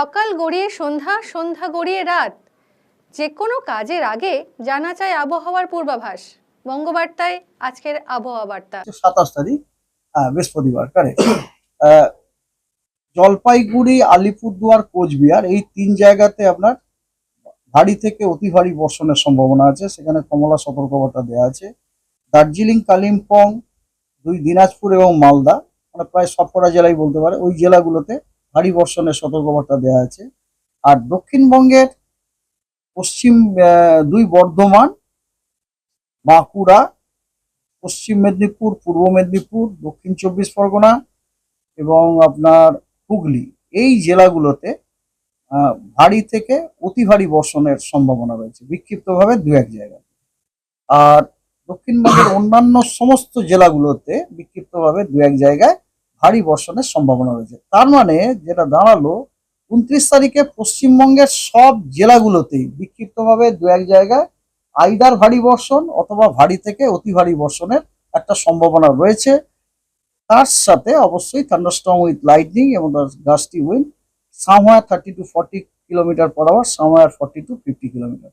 সকাল গড়িয়ে সন্ধ্যা সন্ধ্যা গড়িয়ে রাত। যে কোনো কাজের আগে জানা চায় আবহাওয়ার পূর্বাভাস। বঙ্গবার্তায় আজকের আবহাওয়া বার্তা সাতাশ তারিখ বৃহস্পতিবার কারেক্ট জলপাইগুড়ি, আলিপুরদুয়ার, কোচবিহার এই তিন জায়গাতে আপনার ভারী থেকে অতি ভারী বর্ষণের সম্ভাবনা আছে। সেখানে কমলা সতর্কবার্তা দেওয়া আছে। দার্জিলিং, কালিম্পং, দুই দিনাজপুর এবং মালদা মানে প্রায় সবকটা জেলাই বলতে পারে। ওই জেলাগুলোতে ভারী বর্ষণের সতর্কবার্তা দেওয়া আছে। আর দক্ষিণবঙ্গের পশ্চিম দুই বর্ধমান, বাঁকুড়া, পশ্চিম মেদিনীপুর, পূর্ব মেদিনীপুর, দক্ষিণ চব্বিশ পরগনা এবং আপনার হুগলি। এই জেলাগুলোতে ভারী থেকে অতি ভারী বর্ষণের সম্ভাবনা রয়েছে, বিক্ষিপ্তভাবে দু এক জায়গায়। আর দক্ষিণবঙ্গের অন্যান্য সমস্ত জেলাগুলোতে বিক্ষিপ্তভাবে দু এক জায়গায় ভারী বর্ষণের সম্ভাবনা রয়েছে। তার মানে যেটা দাঁড়াল, উনত্রিশ তারিখে পশ্চিমবঙ্গের সব জেলাগুলোতেই বিক্ষিপ্তভাবে দু এক জায়গায় আইদার ভারী বর্ষণ অথবা ভারী থেকে অতি ভারী বর্ষণের একটা সম্ভাবনা রয়েছে। তার সাথে অবশ্যই থান্ডারস্টর্ম উইথ লাইটনিং এবং gusty wind somewhere thirty to forty kilometre per hour somewhere forty to fifty kilometre